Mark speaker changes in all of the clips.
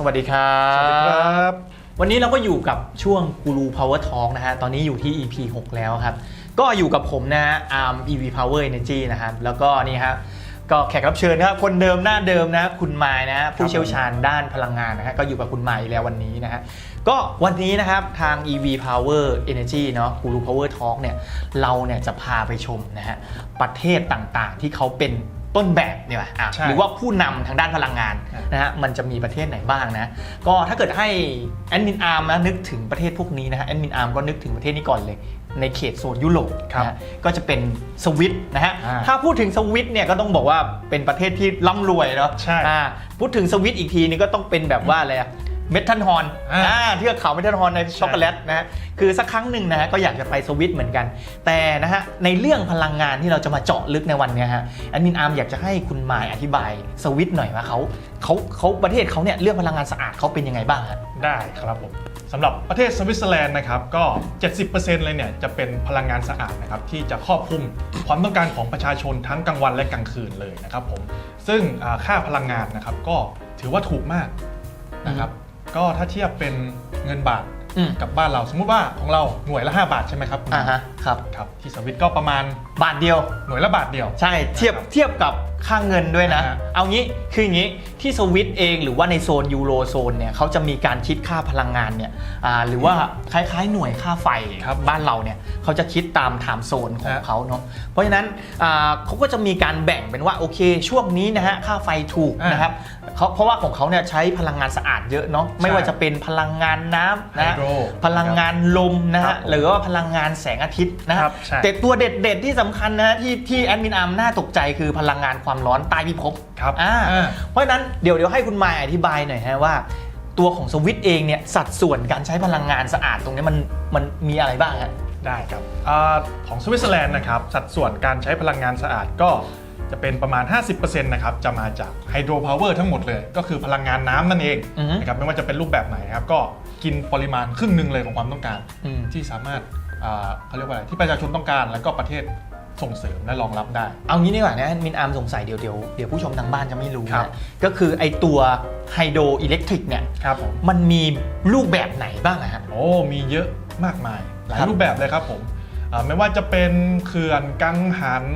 Speaker 1: สวัสดีครับ
Speaker 2: สวัสดีครับ
Speaker 1: วันนี้เราก็อยู่กับช่วงกูรู Power Talk นะฮะ ตอนนี้อยู่ที่ EP 6 แล้วครับ ก็อยู่กับผมนะฮะ Arm EV Power Energy นะครับ แล้วก็นี่ครับ ก็แขกรับเชิญนะครับ คนเดิมหน้าเดิมนะคุณไมายนะฮะ ผู้เชี่ยวชาญด้านพลังงานนะฮะ ก็อยู่กับคุณไมายแล้ววันนี้นะฮะ ก็วันนี้นะครับทาง EV Power Energy เนาะกูรู Power Talk เนี่ย เราเนี่ยจะพาไปชมนะฮะ ประเทศต่างๆ ที่เขาเป็น ต้นแบบเนี่ยอะ
Speaker 2: ใช่
Speaker 1: หรือว่าผู้นำทางด้านพลังงาน
Speaker 2: ครับ
Speaker 1: นะฮะมันจะมีประเทศไหนบ้างนะ ก็ถ้าเกิดให้แอดมินอาร์มนะนึกถึงประเทศพวกนี้นะฮะแอดมินอาร์มก็นึกถึงประเทศนี้ก่อนเลย ในเขตโซนยุโรป
Speaker 2: ครับ
Speaker 1: นะฮะก็จะเป็นสวิตนะฮะ
Speaker 2: อ่า
Speaker 1: ถ้าพูดถึงสวิตเนี่ยก็ต้องบอกว่าเป็นประเทศที่ร่ำรวยเนาะ
Speaker 2: ใช่
Speaker 1: อ่าพูดถึงสวิตอีกทีนึงก็ต้องเป็นแบบว่าอะไรอะ เมทัลฮอน
Speaker 2: อ่า
Speaker 1: อ่าเทือกเขาเมทัลฮอนในช็อกโกแลตนะฮะคือสักครั้งหนึ่งนะฮะก็อยากจะไปสวิตเหมือนกัน แต่นะฮะในเรื่องพลังงานที่เราจะมาเจาะลึกในวันเนี้ยฮะแอดมินอาร์มอยากจะให้คุณมายอธิบายสวิตหน่อยว่าเขาเขาเขาประเทศเขาเนี่ยเรื่องพลังงานสะอาดเขาเป็นยังไงบ้างฮะ
Speaker 2: ได้ครับผมสำหรับประเทศสวิตเซอร์แลนด์นะครับก็ 70%เลยเนี่ยจะเป็นพลังงานสะอาดนะครับที่จะครอบคลุมความต้องการของประชาชนทั้งกลางวันและกลางคืนเลยนะครับผมซึ่งอ่าค่าพลังงานนะครับก็ถือว่าถูกมากนะครับ ก็ถ้าเทียบเป็นเงินบาท
Speaker 1: อืม
Speaker 2: กับบ้านเรา สมมุติว่าของเราหน่วยละ 5 บาทใช่ไหมครับคุณ
Speaker 1: อ่าฮะ ครับ
Speaker 2: ครับที่สวิตก็ประมาณ
Speaker 1: บาทเดียว
Speaker 2: หน่วยละบาทเดียว
Speaker 1: ใช่เทียบ
Speaker 2: นะครับ
Speaker 1: เทียบกับค่าเงินด้วยนะ
Speaker 2: อ่าฮะ
Speaker 1: เอางี้คืออย่างนี้ที่สวิตเองหรือว่าในโซนยูโรโซนเนี่ยเขาจะมีการคิดค่าพลังงานเนี่ยอ่าหรือว่าคล้ายๆหน่วยค่าไฟ
Speaker 2: ครับ
Speaker 1: บ้านเราเนี่ยเขาจะคิดตามไทม์โซนของ
Speaker 2: ฮะ
Speaker 1: เขาเนาะเพราะฉะนั้นอ่าเขาก็จะมีการแบ่งเป็นว่าโอเคช่วงนี้นะฮะค่าไฟถูก
Speaker 2: อ่าน
Speaker 1: นะครับเขาเพราะว่าของเขาเนี่ยใช้พลังงานสะอาดเยอะเนาะไม่ว่าจะเป็นพลังงานน้ำนะฮะ
Speaker 2: ไฮโดร
Speaker 1: พลังงานลมนะ
Speaker 2: ครั
Speaker 1: ฮะ
Speaker 2: บผม
Speaker 1: หรือว่าพลังงานแสงอาทิตย์นะฮะ
Speaker 2: ครับใช่
Speaker 1: แต่ตัวเด็ดๆที่สำคัญนะที่ที่แอดมินอาร์มน่าตกใจคือพลังงานความร้อนใต้พิภพ
Speaker 2: ครับ
Speaker 1: อ่า
Speaker 2: อ่า
Speaker 1: เพราะฉะนั้นเดี๋ยวเดี๋ยวให้คุณมายอธิบายหน่อยฮะว่าตัวของสวิตช์เองเนี่ยสัดส่วนการใช้พลังงานสะอาดตรงนี้มันมันมีอะไรบ้างฮะ
Speaker 2: ได้ครับอาของสวิตเซอร์แลนด์นะครับสัดส่วนการใช้พลังงานสะอาดก็จะเป็นประมาณ 50%นะครับจะมาจากไฮโดรพาวเวอร์ทั้งหมดเลย ก็คือพลังงานน้ำนั่นเอง
Speaker 1: อือฮึ
Speaker 2: นะครับไม่ว่าจะเป็นรูปแบบไหนครับก็กินปริมาณครึ่งหนึ่งเลยของความต้องการ
Speaker 1: อืม
Speaker 2: ที่สามารถอ่า เขาเรียกว่าอะไรที่ประชาชนต้องการแล้วก็ประเทศส่งเสริมและรองรับได้
Speaker 1: เอางี้ดีกว่านะมินอาร์มสงสัยเดี๋ยวเดี๋ยวเดี๋ยวผู้ชมทางบ้านจะไม่รู้
Speaker 2: ครับ
Speaker 1: นะก็คือไอตัวไฮโดรอิเล็กทริกเนี่ย
Speaker 2: ครับผม
Speaker 1: มันมีรูปแบบไหนบ้างอะฮะ
Speaker 2: โอ้มีเยอะมากมายหลาย
Speaker 1: ครับ
Speaker 2: รูปแบบเลยครับผมอ่าไม่ว่าจะเป็นเขื่อนกังหัน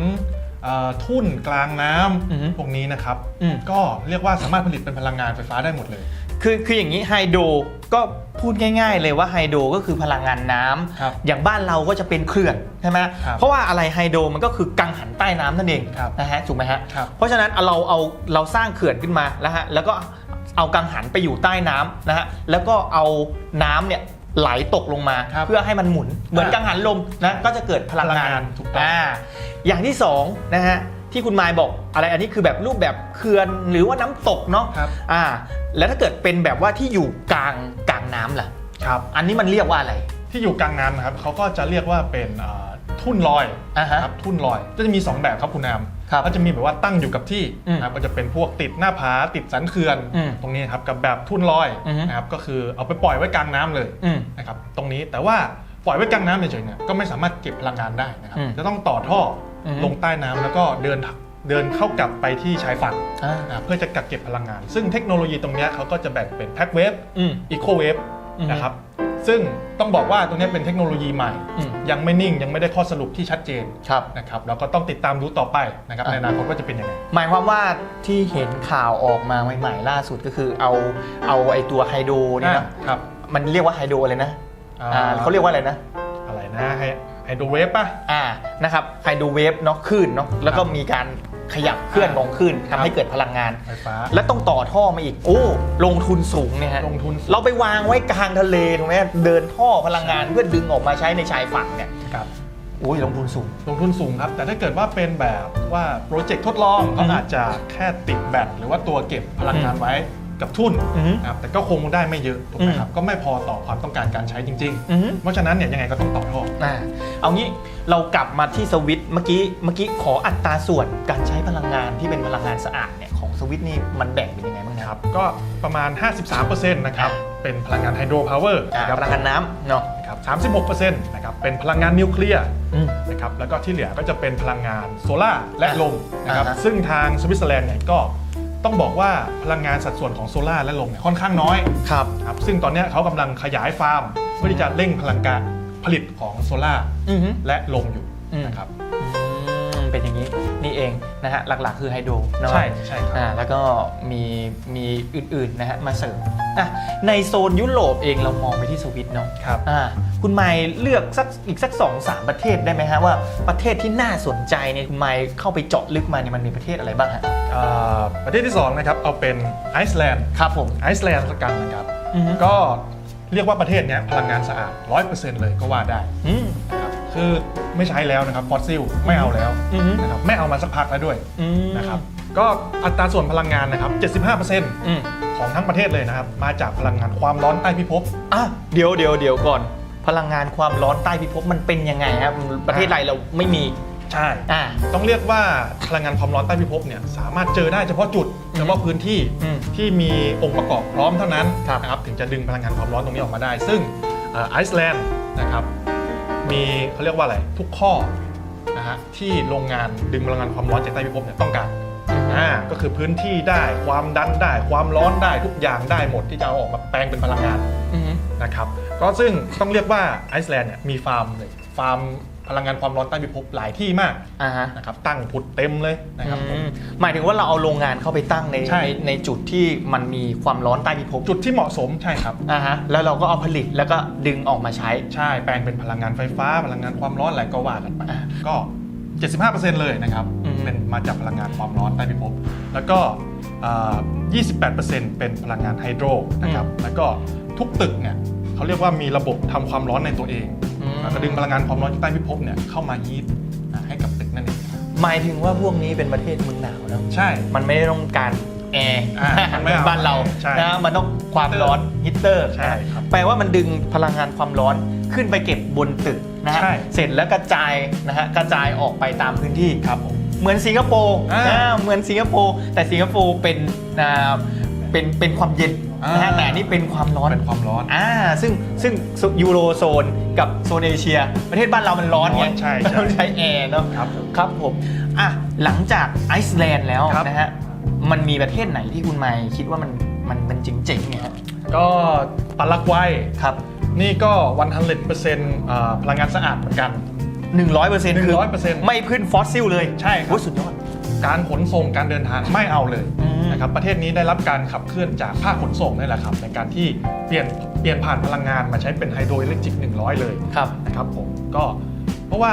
Speaker 2: อ่าทุ่นกลางน้ำ
Speaker 1: อือฮึ
Speaker 2: พวกนี้นะครับ
Speaker 1: อืม
Speaker 2: ก็เรียกว่าสามารถผลิตเป็นพลังงานไฟฟ้าได้หมดเลย
Speaker 1: คือคืออย่างนี้ไฮโดรก็พูดง่าย ๆ เลยว่าไฮโดรก็คือพลังงานน้ำ
Speaker 2: ครับ
Speaker 1: อย่างบ้านเราก็จะเป็นเขื่อนใช่ไหม
Speaker 2: ครับ
Speaker 1: เพราะว่าอะไรไฮโดรมันก็คือกังหันใต้น้ำนั่นเอง
Speaker 2: ครับ
Speaker 1: นะฮะถูกไหมฮะ
Speaker 2: ครับ
Speaker 1: เพราะฉะนั้นเราเอาเราสร้างเขื่อนขึ้นมาแล้วฮะแล้วก็เอากังหันไปอยู่ใต้น้ำนะฮะแล้วก็เอาน้ำเนี่ยไหลตกลงมา
Speaker 2: ครับ
Speaker 1: เพื่อให้มันหมุนเหมือน
Speaker 2: อ่า
Speaker 1: กังหันลมนะก็จะเกิดพลังงาน
Speaker 2: พลังงานถูกต้อง
Speaker 1: อ่าอย่างที่สองนะฮะ ที่คุณมายบอกอะไรอันนี้คือแบบรูปแบบเขื่อนหรือว่าน้ำตกเนาะ
Speaker 2: ครับ
Speaker 1: อ่า แล้วถ้าเกิดเป็นแบบว่าที่อยู่กลางกลางน้ำล่ะ
Speaker 2: ครับ
Speaker 1: อันนี้มันเรียกว่าอะไร
Speaker 2: ที่อยู่กลางน้ำนะครับเขาก็จะเรียกว่าเป็นอ่าทุ่นลอย
Speaker 1: อ่าฮะ
Speaker 2: ครับทุ่นลอยก็จะมี 2 แบบครับคุณนาม
Speaker 1: ครับ
Speaker 2: ก็จะมีแบบว่าตั้งอยู่กับที่
Speaker 1: อืม
Speaker 2: นะครับก็จะเป็นพวกติดหน้าผาติดสันเขื่อน
Speaker 1: อืม
Speaker 2: ตรงนี้ครับกับแบบทุ่นลอย
Speaker 1: อือฮึ
Speaker 2: นะครับก็คือเอาไปปล่อยไว้กลางน้ำเลย
Speaker 1: อืม
Speaker 2: นะครับตรงนี้แต่ว่าปล่อยไว้กลางน้ำเฉยๆเนี่ยก็ไม่สามารถเก็บพลังงานได้นะครับ
Speaker 1: อืม
Speaker 2: จะต้องต่อท่อ อ
Speaker 1: อฮึ
Speaker 2: ลงใต้น้ำแล้วก็เดินเดินเข้ากลับไปที่ชายฝั่ง
Speaker 1: อ่า
Speaker 2: อ่าเพื่อจะกักเก็บพลังงาน ซึ่งเทคโนโลยีตรงเนี้ยเขาก็จะแบ่งเป็นแพ็กเวฟ
Speaker 1: อืม
Speaker 2: อีโคเวฟ
Speaker 1: อือฮึ
Speaker 2: นะครับ ซึ่งต้องบอกว่าตรงเนี้ยเป็นเทคโนโลยีใหม่
Speaker 1: อืม
Speaker 2: ยังไม่นิ่งยังไม่ได้ข้อสรุปที่ชัดเจน
Speaker 1: ครับ
Speaker 2: นะครับแล้วก็ต้องติดตามดูต่อไปนะครับ
Speaker 1: อะ
Speaker 2: ในอนาคตว่าจะเป็นยังไง
Speaker 1: หมายความว่าที่เห็นข่าวออกมาใหม่ๆล่าสุดก็คือเอาเอาไอตัวไฮโดรเนี่ยนะ
Speaker 2: ครับ
Speaker 1: มันเรียกว่าไฮโดรอะไรนะ
Speaker 2: อ่า
Speaker 1: อ่าเขาเรียกว่าอะไรนะ
Speaker 2: อะไรนะไฮ ไฮโดรเวฟป่ะ
Speaker 1: อ่านะครับไฮโดรเวฟเนาะคลื่นเนาะแล้วก็มีการขยับเคลื่อนของคลื่น
Speaker 2: ครั
Speaker 1: ทำ
Speaker 2: บ
Speaker 1: ให้เกิดพลังงาน
Speaker 2: ไฟฟ้า
Speaker 1: และต้องต่อท่อมาอีก โอ้ลงทุนสูงเนี่ยฮะ
Speaker 2: ลงทุน
Speaker 1: เราไปวางไว้กลางทะเลถูกไหมเดินท่อพลังงานเพื่อดึงออกมาใช้ในชายฝั่งเนี่ย
Speaker 2: ครับ
Speaker 1: โอ้ยลงทุนสูง
Speaker 2: ลงทุนสูงครับ แต่ถ้าเกิดว่าเป็นแบบว่าโปรเจกต์ทดลอง
Speaker 1: อื
Speaker 2: เขา
Speaker 1: อฮึ
Speaker 2: อาจจะแค่ติดแบตหรือว่าตัวเก็บพลังงานไว้ กับทุ่น
Speaker 1: อือฮึ
Speaker 2: นะครับแต่ก็คงได้ไม่เยอะถูกไหมครับก็ไม่พอต่อความต้องการการใช้จริง
Speaker 1: อือฮึ
Speaker 2: ๆ เพราะฉะนั้นเนี่ยยังไงก็ต้องต่อท่อ
Speaker 1: อ่าเอางี้เรากลับมาที่สวิตช์เมื่อกี้เมื่อกี้ขออัตราส่วนการใช้พลังงานที่เป็นพลังงานสะอาดเนี่ยของสวิตช์นี่มันแบ่งเป็นยังไงบ้างนะ
Speaker 2: นะ
Speaker 1: ค
Speaker 2: ค
Speaker 1: รั
Speaker 2: รับบก็ประมาณ 53%นะครับ เป็นพลังงานไฮโดรพาวเวอร์
Speaker 1: อ่า
Speaker 2: นะครับ
Speaker 1: พลังงานน้ำเนาะ
Speaker 2: ครับ36%นะครับ เป็นพลังงานนิวเคลียร์
Speaker 1: อืม
Speaker 2: นะครับ แล้วก็ที่เหลือก็จะเป็นพลังงานโซลาร์และ
Speaker 1: อ่า
Speaker 2: ลมนะครับ
Speaker 1: อ่าฮะ
Speaker 2: ซึ่งทางสวิตเซอร์แลนด์เนี่ยก็ ต้องบอกว่าพลังงานสัดส่วนของโซลาร์และลมเนี่ยค่อนข้างน้อย
Speaker 1: ครับ
Speaker 2: ครับ ซึ่งตอนเนี้ยเขากำลังขยายฟาร์มเพื่อที่จะเร่งพลังการผลิตของโซลาร์
Speaker 1: อือฮึ
Speaker 2: และลมอยู่
Speaker 1: อืม
Speaker 2: นะครับ
Speaker 1: อืมเป็นอย่างนี้นี่เองนะฮะหลักๆ คือไฮโดรเนาะ
Speaker 2: ใช่ใช่ครับ
Speaker 1: อ่าแล้วก็มีมีอื่นๆนะฮะมาเสริม อะในโซนยุโรปเองเรามองไปที่สวิตเนาะ
Speaker 2: ครับ
Speaker 1: อ่าคุณไมค์เลือกสักอีกสักสองสามประเทศได้ไหมฮะว่าประเทศที่น่าสนใจเนี่ยคุณไมค์เข้าไปเจาะลึกมาเนี่ยมันมีประเทศอะไรบ้างฮะ
Speaker 2: อ่าประเทศที่2นะครับเอาเป็นไอซ์แลนด์
Speaker 1: ครับผม
Speaker 2: ไอซ์แลนด์ละกันนะครับ
Speaker 1: อือฮึ
Speaker 2: ก็เรียกว่าประเทศเนี้ยพลังงานสะอาด 100%เลยก็ว่าได้
Speaker 1: อืม
Speaker 2: นะ ครับคือไม่ใช้แล้วนะครับฟอสซิลไม่เอาแล้ว
Speaker 1: อือฮึ
Speaker 2: นะครับไม่เอามาสักพักแล้วด้วย
Speaker 1: อืม
Speaker 2: นะครับก็อัตราส่วนพลังงานนะครับ 75%
Speaker 1: อืม
Speaker 2: ของทั้งประเทศเลยนะครับ มาจากพลังงานความร้อนใต้พิภพ
Speaker 1: อะเดี๋ยวเดี๋ยวเดี๋ยวก่อน พลังงานความร้อนใต้พิภพมันเป็นยังไงครับ ประเทศไรเราไม่มี
Speaker 2: ใช่
Speaker 1: อ่า
Speaker 2: ต้องเรียกว่าพลังงานความร้อนใต้พิภพเนี่ยสามารถเจอได้เฉพาะจุดเฉพาะพื้นที่
Speaker 1: อืม
Speaker 2: ที่มีองค์ประกอบพร้อมเท่านั้น
Speaker 1: ครับ
Speaker 2: นะครับถึงจะดึงพลังงานความร้อนตรงนี้ออกมาได้ ซึ่งเอ่อไอซ์แลนด์นะครับ มีเขาเรียกว่าอะไร ทุกข้อนะฮะที่โรงงานดึงพลังงานความร้อนจากใต้พิภพเนี่ยต้องการอ่าก็คือพื้นที่ได้ความดันได้ความร้อนได้ทุกอย่างได้หมดที่จะเอาออกมาแปลงเป็นพลังงาน
Speaker 1: อืม
Speaker 2: นะครับก็ซึ่งต้องเรียกว่าไอซ์แลนด์เนี่ยมีฟาร์มเลยฟาร์ม พลังงานความร้อนใต้พิภพหลายที่มาก
Speaker 1: อ่าฮะ
Speaker 2: นะครับตั้งผุดเต็มเลยนะครับผม
Speaker 1: อืมหมายถึงว่าเราเอาโรงงานเข้าไปตั้งใน
Speaker 2: ใช่
Speaker 1: ในในจุดที่มันมีความร้อนใต้พิภพ
Speaker 2: จุดที่เหมาะสมใช่ครับ
Speaker 1: อ่าฮะแล้วเราก็เอาผลิตแล้วก็ดึงออกมาใช้
Speaker 2: ใช่แปลงเป็นพลังงานไฟฟ้า พลังงานความร้อนอะไรก็ว่ากันไป
Speaker 1: อ่า
Speaker 2: ก็ 75%เลยนะครับ
Speaker 1: อืม
Speaker 2: เป็นมาจากพลังงานความร้อนใต้พิภพแล้วก็อ่า28%เป็นพลังงานไฮโดรนะครับแล้วก็ทุกตึกเนี่ยเขาเรียกว่ามีระบบทำความร้อนในตัวเอง
Speaker 1: อืม
Speaker 2: แล้วก็ดึงพลังงานความร้อนจากใต้พิภพเนี่ยเข้ามาฮีทอ่าให้กับตึกนั่นเอง
Speaker 1: หมายถึงว่าพวกนี้เป็นประเทศเมืองหนาวแล้ว
Speaker 2: ใช่
Speaker 1: มันไม่ได้ต้องการแอร์
Speaker 2: อ่ามันไม่เอา
Speaker 1: บ้านเรา
Speaker 2: ใช่
Speaker 1: นะมันต้องความร้อนฮีตเตอร์
Speaker 2: ใช่ครับ
Speaker 1: แปลว่ามันดึงพลังงานความร้อนขึ้นไปเก็บบนตึกนะฮะ
Speaker 2: ใช่
Speaker 1: เสร็จแล้วกระจายนะฮะกระจายออกไปตามพื้นที่
Speaker 2: ครับผม
Speaker 1: เหมือนสิงคโปร์
Speaker 2: อ่า
Speaker 1: อ่าเหมือนสิงคโปร์แต่สิงคโปร์เป็นอ่า เป็นเป็นความเย็นนะฮะ
Speaker 2: อ่า
Speaker 1: แต่อันนี่เป็นความร้อน
Speaker 2: เป็นความร้อน
Speaker 1: อ่าซึ่งซึ่งยูโรโซนกับโซนเอเชีย ประเทศบ้านเรามันร้อนไง
Speaker 2: ร้อนใช่ใช่
Speaker 1: ต้องใช้แอร์เนาะ
Speaker 2: ครับผม
Speaker 1: ครับผมอะหลังจากไอซ์แลนด์แล้ว
Speaker 2: ครับ
Speaker 1: นะฮะมันมีประเทศไหนที่คุณไมค์คิดว่ามันมันมันเจ๋งๆเนี่ยฮะ
Speaker 2: ก็ปารากวัย
Speaker 1: ครับ
Speaker 2: นี่ก็วันทันเลตเปอร์เซ็นต์พลังงานสะอาดเหมือนกัน
Speaker 1: 100%คือ
Speaker 2: 100%
Speaker 1: ไม่พึ่งฟอสซิลเลย
Speaker 2: ใช่ครับ
Speaker 1: โอ้ยสุดยอด
Speaker 2: การขนส่งการเดินทางไม่เอาเลย
Speaker 1: อืม
Speaker 2: นะครับประเทศนี้ได้รับการขับเคลื่อนจากภาคขนส่งนี่แหละครับในการที่เปลี่ยนเปลี่ยนผ่านพลังงานมาใช้เป็นไฮโดรอิเล็กทริก 100 เลย
Speaker 1: ครับ
Speaker 2: นะครับผมก็เพราะว่า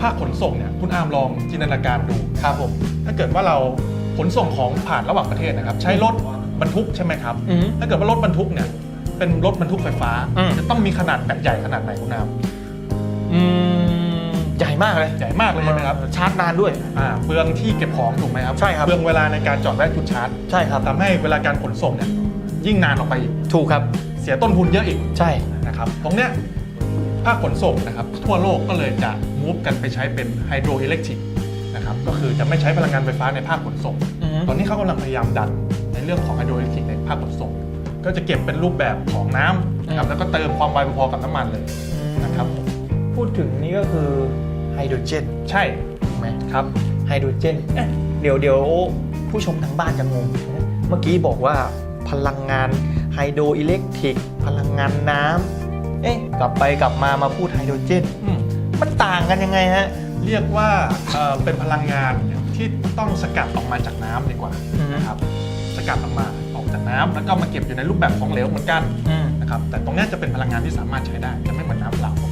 Speaker 2: ภาคขนส่งเนี่ยคุณอามลองจินตนาการดู
Speaker 1: ครับผม
Speaker 2: ถ้าเกิดว่าเราขนส่งของผ่านระหว่างประเทศนะครับ ใช้รถบรรทุกใช่ไหมครับ
Speaker 1: อืม
Speaker 2: ถ้าเกิดว่ารถบรรทุกเนี่ยเป็นรถบรรทุกไฟฟ้า
Speaker 1: อืม
Speaker 2: จะต้องมีขนาดแบบใหญ่ขนาดไหนคุณอาม
Speaker 1: อืม ใหญ่มากเลย
Speaker 2: ใหญ่มากเลยใช่ไหมครับ
Speaker 1: ชาร์จนานด้วย
Speaker 2: อ่าเปลืองที่เก็บของถูกไหมครับ
Speaker 1: ใช่ครับ
Speaker 2: เปลืองเวลาในการจอดแวะจุดชาร์จ
Speaker 1: ใช่ครับ
Speaker 2: ทำให้เวลาการขนส่งเนี่ยยิ่งนานออกไปอีก
Speaker 1: ถูกครับ
Speaker 2: เสียต้นทุนเยอะอีก
Speaker 1: ใช่
Speaker 2: นะครับตรงเนี้ยภาคขนส่งนะครับทั่วโลกก็เลยจะมูฟกันไปใช้เป็นไฮโดรอิเล็กทริกนะครับก็คือจะไม่ใช้พลังงานไฟฟ้าในภาคขนส่ง
Speaker 1: อืม
Speaker 2: ตอนนี้เขากำลังพยายามดันในเรื่องของไฮโดรอิเล็กทริกในภาคขนส่ง ก็จะเก็บเป็นรูปแบบของน้ำนะครับแล้วก็เติมความไวพอๆกับน้ำมันเลยนะครับผม
Speaker 1: พูดถึงนี่ก็คือ ไฮโดรเจน
Speaker 2: ใช่
Speaker 1: ถูกไหม
Speaker 2: ครับ
Speaker 1: ไฮโดรเจนเอ๊ะเดี๋ยวเดี๋ยวผู้ชมทางบ้านจะงงเมื่อกี้บอกว่าพลังงานไฮโดรอิเล็กทริก พลังงานน้ำเอ๊ะกลับไปกลับมามาพูดไฮโดรเจน
Speaker 2: อืม
Speaker 1: มันต่างกันยังไงฮะ
Speaker 2: เรียกว่าเอ่อเป็นพลังงานที่ต้องสกัดออกมาจากน้ำดีกว่า
Speaker 1: อืม
Speaker 2: นะครับสกัดออกมาออกจากน้ำแล้วก็มาเก็บอยู่ในรูปแบบของเหลวเหมือนกัน
Speaker 1: อืม
Speaker 2: นะครับแต่ตรงเนี้ยจะเป็นพลังงานที่สามารถใช้ได้ จะไม่เหมือนน้ำเปล่าปกติ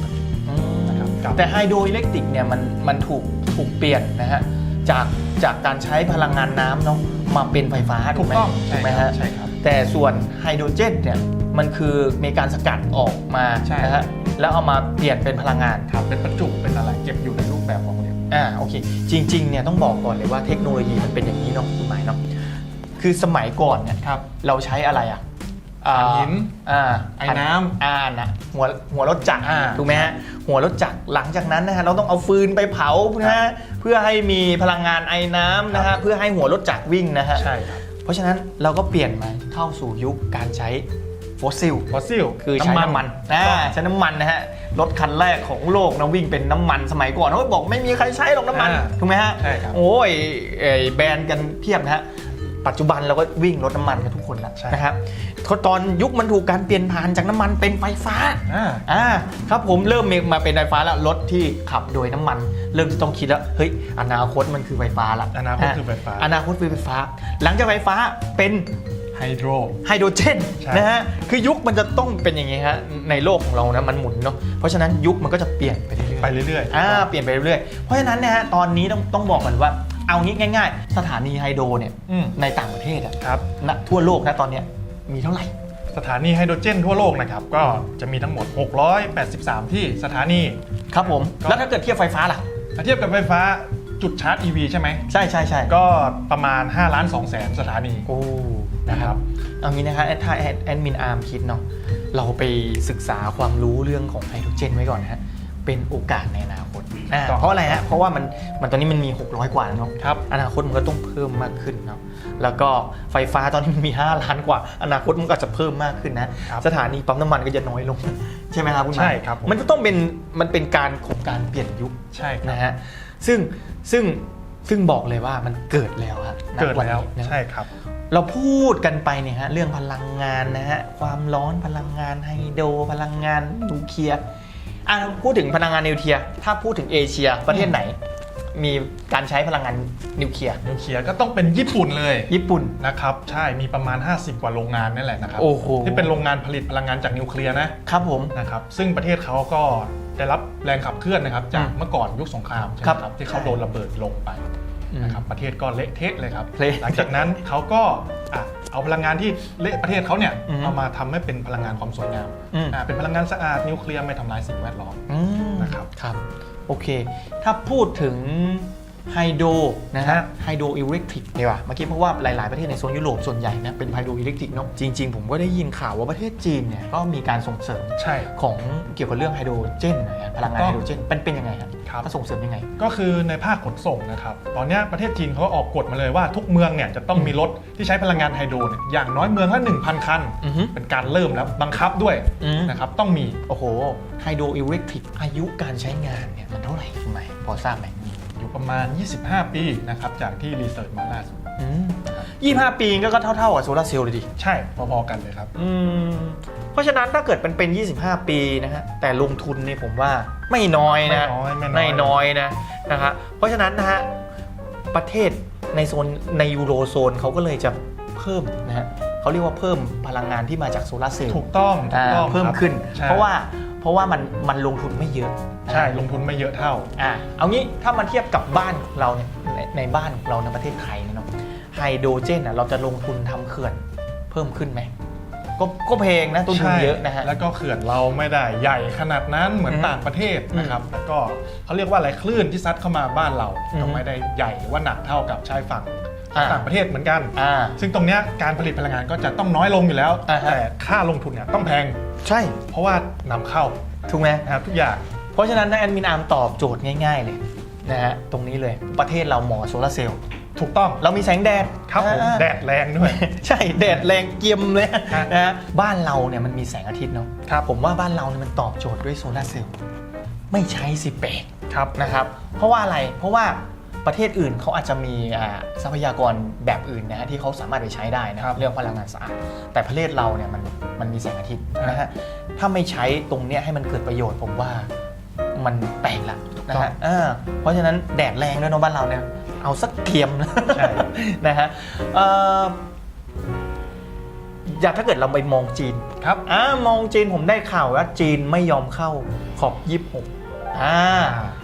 Speaker 2: นะ ครับกับ
Speaker 1: แต่ไฮโดรอิเล็กทริกเนี่ยมันมันถูกถูกเปลี่ยนนะฮะจากจากการใช้พลังงานน้ำเนาะมาเป็นไฟฟ้าถู
Speaker 2: ถู
Speaker 1: ก
Speaker 2: ก
Speaker 1: ไหม
Speaker 2: ต้อง
Speaker 1: ถู
Speaker 2: ใช่
Speaker 1: กไหม
Speaker 2: ครั
Speaker 1: ฮะ
Speaker 2: บใช่ครับ
Speaker 1: แต่ส่วนไฮโดรเจนเนี่ยมันคือมีการสกัดออกมา
Speaker 2: ใช่
Speaker 1: นะฮะแล้วเอามาเปลี่ยนเป็นพลังงาน
Speaker 2: ครับเป็นประจุเป็นอะไรเก็บอยู่ในรูปแบบของเหลว
Speaker 1: อ่าโอเคจริงๆเนี่ยต้องบอกก่อนเลยว่าเทคโนโลยีมันเป็นอย่างนี้เนาะคุณหมายเนาะคือสมัยก่อนเนี่ย
Speaker 2: ครับ
Speaker 1: เราใช้อะไรอะอ่า
Speaker 2: ถ่านหิน
Speaker 1: อ่า
Speaker 2: ไอ้น้ำ
Speaker 1: อ่านะหัวหัวรถจักร
Speaker 2: อ่า
Speaker 1: ถูกไหมฮะ หัวรถจักรหลังจากนั้นนะฮะเราต้องเอาฟืนไปเผานะฮะเพื่อให้มีพลังงานไอ้น้ำนะ
Speaker 2: ครั
Speaker 1: ฮะ
Speaker 2: บ
Speaker 1: เพื่อให้หัวรถจักรวิ่งนะฮะ
Speaker 2: ใช่ครับ
Speaker 1: เพราะฉะนั้นเราก็เปลี่ยนมาเข้าสู่ยุคการใช้ฟอสซิล
Speaker 2: ฟอสซิล
Speaker 1: คือใช้น้ำมันอ่าใช้น้ำมันนะฮะรถคันแรกของโลกนะวิ่งเป็นน้ำมันสมัยก่อนเขาบอกไม่มีใครใช้หรอกน้ำมัน
Speaker 2: อ่า
Speaker 1: ถูกไหมฮะ
Speaker 2: ใช่ครับ
Speaker 1: โอ้ยเอ่ยแบรนด์กันเพียบนะฮะ ปัจจุบันเราก็วิ่งรถน้ำมันกันทุกคนแล้ว
Speaker 2: ใช่
Speaker 1: นะครับตอนยุคมันถูกการเปลี่ยนผ่านจากน้ำมันเป็นไฟฟ้า
Speaker 2: อ่า
Speaker 1: อ่าครับผมเริ่มมีมาเป็นไฟฟ้าแล้วรถที่ขับโดยน้ำมัน เริ่มจะต้องคิดแล้วเฮ้ยอนาคตมันคือไฟฟ้าละ
Speaker 2: อนาคตคือไฟฟ้า
Speaker 1: อนาคตคือไฟฟ้า หลังจากไฟฟ้าเป็น
Speaker 2: ไฮโดร
Speaker 1: ไฮโดรเจน
Speaker 2: ใช่
Speaker 1: นะฮะคือยุคมันจะต้องเป็นอย่างงี้ฮะในโลกของเรานะมันหมุนเนาะเพราะฉะนั้นยุคมันก็จะเปลี่ยนไปเรื่อยๆ
Speaker 2: ไปเรื่อยๆ
Speaker 1: อ่าเปลี่ยนไปเรื่อยๆ เพราะฉะนั้นนะฮะตอนนี้ต้องต้องบอกกันว่า เอางี้ง่าย ๆ สถานีไฮโดรเนี่ย
Speaker 2: อืม
Speaker 1: ในต่างประเทศอะ
Speaker 2: ครับ
Speaker 1: ณทั่วโลกนะตอนเนี้ยมีเท่าไหร่
Speaker 2: สถานีไฮโดรเจนทั่วโลกนะครับก็จะมีทั้งหมด 683 ที่สถานี
Speaker 1: ครับผม
Speaker 2: ก็
Speaker 1: แล้วถ้าเกิดเทียบไฟฟ้าล่ะ
Speaker 2: ถ้าเทียบกับไฟฟ้าจุดชาร์จ EV ใช่ไหม
Speaker 1: ใช่ใช่ใช่
Speaker 2: ก็ประมาณ5ล้าน2แสนสถานี
Speaker 1: โอ้นะครับ เอางี้นะฮะถ้าแอดแอดมินอาร์มคิดเนาะเราไปศึกษาความรู้เรื่องของไฮโดรเจนไว้ก่อนนะฮะ เป็นโอกาสในอนาคตอ่า
Speaker 2: ครับ
Speaker 1: เพราะอะไรฮะเพราะว่ามันมันตอนนี้มันมี 600 กว่าแล้วเนาะ
Speaker 2: ครับ
Speaker 1: อนาคตมันก็ต้องเพิ่มมากขึ้นเนาะแล้วก็ไฟฟ้าตอนนี้มันมี 5 ล้านกว่า อนาคตมันก็อาจจะเพิ่มมากขึ้นนะ
Speaker 2: ครับ
Speaker 1: สถานีปั๊มน้ำมันก็จะน้อยลง ใช่ไหมครับคุณหมา
Speaker 2: ใช่ครับผม
Speaker 1: มันก็ต้องเป็นมันเป็นการของการเปลี่ยนยุค
Speaker 2: ใช่ครับ
Speaker 1: นะฮะซึ่งซึ่งซึ่งบอกเลยว่ามันเกิดแล้วครับณ
Speaker 2: เกิดแล้ว
Speaker 1: นนี้นะ
Speaker 2: ใช่ครับ
Speaker 1: เราพูดกันไปเนี่ยฮะเรื่องพลังงานนะฮะความร้อนพลังงานไฮโดรพลังงานนิวเคลียร์ อะพูดถึงพลังงานนิวเคลียร์ถ้าพูดถึงเอเชียประเทศไหน มีการใช้พลังงานนิวเคลียร์
Speaker 2: นิวเคลียร์ก็ต้องเป็นญี่ปุ่นเลย
Speaker 1: ญี่ปุ่น
Speaker 2: นะครับใช่มีประมาณ 50 กว่าโรงงานนั่นแหละนะครับ
Speaker 1: โอ้โห
Speaker 2: ที่เป็นโรงงานผลิตพลังงานจากนิวเคลียร์นะครับ
Speaker 1: ผม
Speaker 2: นะครับซึ่งประเทศเขาก็ได้รับแรงขับเคลื่อนนะครับจาก
Speaker 1: อืม
Speaker 2: เมื่อก่อนยุคสงครามใช่ไห
Speaker 1: ครั
Speaker 2: ม
Speaker 1: บ
Speaker 2: ครับที่เขาโดนระเบิดลงไป
Speaker 1: อืม
Speaker 2: นะครับประเทศก็เละเทะเลยครับ
Speaker 1: เละ
Speaker 2: หลังจากนั้นเขาก็อะ เอาพลังงานที่เละประเทศเขาเนี่ย
Speaker 1: อืม
Speaker 2: เอามาทำให้เป็นพลังงานความสวยงาม
Speaker 1: อืม
Speaker 2: อะเป็นพลังงานสะอาดนิวเคลียร์ไม่ทำลายสิ่งแวดล้อม
Speaker 1: อืม
Speaker 2: นะครับ
Speaker 1: ครับ โอเค ถ้าพูดถึง ไฮโดรนะฮะ
Speaker 2: ฮะ
Speaker 1: ไฮโดรอิเล็กทริกดีกว่าเมื่อกี้เพราะว่าหลาย ๆ ประเทศในโซนยุโรปส่วนใหญ่นะเป็นไฮโดรอิเล็กทริกเนาะจริง ๆ ผมก็ได้ยินข่าวว่าประเทศจีนเนี่ยก็มีการส่งเสริม
Speaker 2: ใช่
Speaker 1: ของเกี่ยวกับเรื่องไฮโดรเจนนะฮะพลังงาน
Speaker 2: ถูกต้
Speaker 1: ไฮ
Speaker 2: อง
Speaker 1: โดรเจนเป็นเป็นยังไงครับ
Speaker 2: ครับ
Speaker 1: เขาส่งเสริมยังไง
Speaker 2: ก็คือในภาคขนส่งนะครับ ตอนเนี้ยประเทศจีนเขาออกกฎมาเลยว่าทุกเมืองเนี่ยจะต้องมีรถที่ใช้พลังงานไฮโดรเนี่ยอย่างน้อยเมืองละ1,000 คัน
Speaker 1: อือฮึ
Speaker 2: เป็นการเริ่มแล้วบังคับด้วย
Speaker 1: อืม
Speaker 2: นะครับต้องมี
Speaker 1: โอ้โหไฮโดรอิเล็กทริกอายุการใช้งานเนี่ยมันเท่าไหร่คุณหมายพอทราบไหม
Speaker 2: อยู่ประมาณ 25 ปีนะครับจากที่รีเสิร์ชมาล่าสุด
Speaker 1: อืมยี่ห้าปีก็เท่าๆกับโซลาร์เซลล์เลยดิ
Speaker 2: ใช่พอๆกันเลยครับ
Speaker 1: อืม เพราะฉะนั้นถ้าเกิดเป็นเป็น 25 ปีนะฮะ แต่ลงทุนนี่ผมว่าไม่น้อยนะ
Speaker 2: ไม่น้อยไม่น้อย
Speaker 1: ไม่น้อยนะนะครับเพราะฉะนั้นนะฮะ ประเทศในโซนในยูโรโซนเขาก็เลยจะเพิ่มนะฮะเขาเรียกว่าเพิ่มพลังงานที่มาจากโซลาร์เซลล์
Speaker 2: ถูกต้องถูก
Speaker 1: อ่า
Speaker 2: ต้อง
Speaker 1: เพิ่ม
Speaker 2: ครับ
Speaker 1: ขึ้น
Speaker 2: ใช่
Speaker 1: เพราะว่า เพราะว่ามันมันลงทุนไม่เยอะ
Speaker 2: ใช่ลงทุนไม่เยอะเท่า
Speaker 1: อ่าเอางี้ถ้ามาเทียบกับบ้านของเราเนี่ยในในบ้านของเราในประเทศไทยเนี่ยเนาะไฮโดรเจนอะเราจะลงทุนทำเขื่อนเพิ่มขึ้นไหม ก็ก็เพลงนะต้นทุน
Speaker 2: ใช่
Speaker 1: เยอะนะฮะ
Speaker 2: แล้วก็เขื่อนเราไม่ได้ใหญ่ขนาดนั้นเหมือน
Speaker 1: อืม
Speaker 2: ต่างประเทศนะครับ
Speaker 1: อืม
Speaker 2: แล้วก็เขาเรียกว่าอะไรคลื่นที่ซัดเข้ามาบ้านเรา
Speaker 1: อืม
Speaker 2: ก็ไม่ได้ใหญ่หรือว่าหนักเท่ากับชายฝั่ง
Speaker 1: อ่า
Speaker 2: ต่างประเทศเหมือนกัน
Speaker 1: อ่า
Speaker 2: ซึ่งตรงเนี้ยการผลิตพลังงานก็จะต้องน้อยลงอยู่แล้ว
Speaker 1: อ่าฮะ
Speaker 2: แต่ค่าลงทุนเนี่ยต้องแพง
Speaker 1: ใช่
Speaker 2: เพราะว่านำเข้า
Speaker 1: ถูกไหม
Speaker 2: นะครับทุกอย่าง
Speaker 1: เพราะฉะนั้นนะแอดมินอาร์มตอบโจทย์ง่าย ๆ เลยนะฮะ ตรงนี้เลย ประเทศเราเหมอโซลาร์เซลล์
Speaker 2: ถูกต้อง
Speaker 1: เรามีแสงแดด
Speaker 2: ครับผม
Speaker 1: อ่า
Speaker 2: แดดแรงด้วย
Speaker 1: ใช่แดดแรงเกรียมเลย
Speaker 2: ฮะ
Speaker 1: นะฮะบ้านเราเนี่ยมันมีแสงอาทิตย์เนาะ
Speaker 2: ครับ
Speaker 1: ผมว่าบ้านเราเนี่ยมันตอบโจทย์ด้วยโซลาร์เซลล์ไม่ใช้สิเปก
Speaker 2: ครับ
Speaker 1: นะครับ เพราะว่าอะไร เพราะว่าประเทศอื่นเขาอาจจะมีอ่าทรัพยากรแบบอื่นนะฮะที่เขาสามารถไปใช้ได้นะครับเรื่องพลังงานสะอาด แต่ประเทศเราเนี่ยมันมันมีแสงอาทิตย์นะฮะ ถ้าไม่ใช้ตรงเนี้ยให้มันเกิดประโยชน์ผมว่ามันแปลกละนะฮะเออเพราะฉะนั้นแดดแรงด้วยเนอะบ้านเราเนี่ย เอาสักเทียมนะ
Speaker 2: ใช่
Speaker 1: นะฮะเอ่ออยากถ้าเกิดเราไปมองจีน
Speaker 2: ครับ
Speaker 1: อ่ามองจีนผมได้ข่าวว่าจีนไม่ยอมเข้าขอบยี่หกอ่า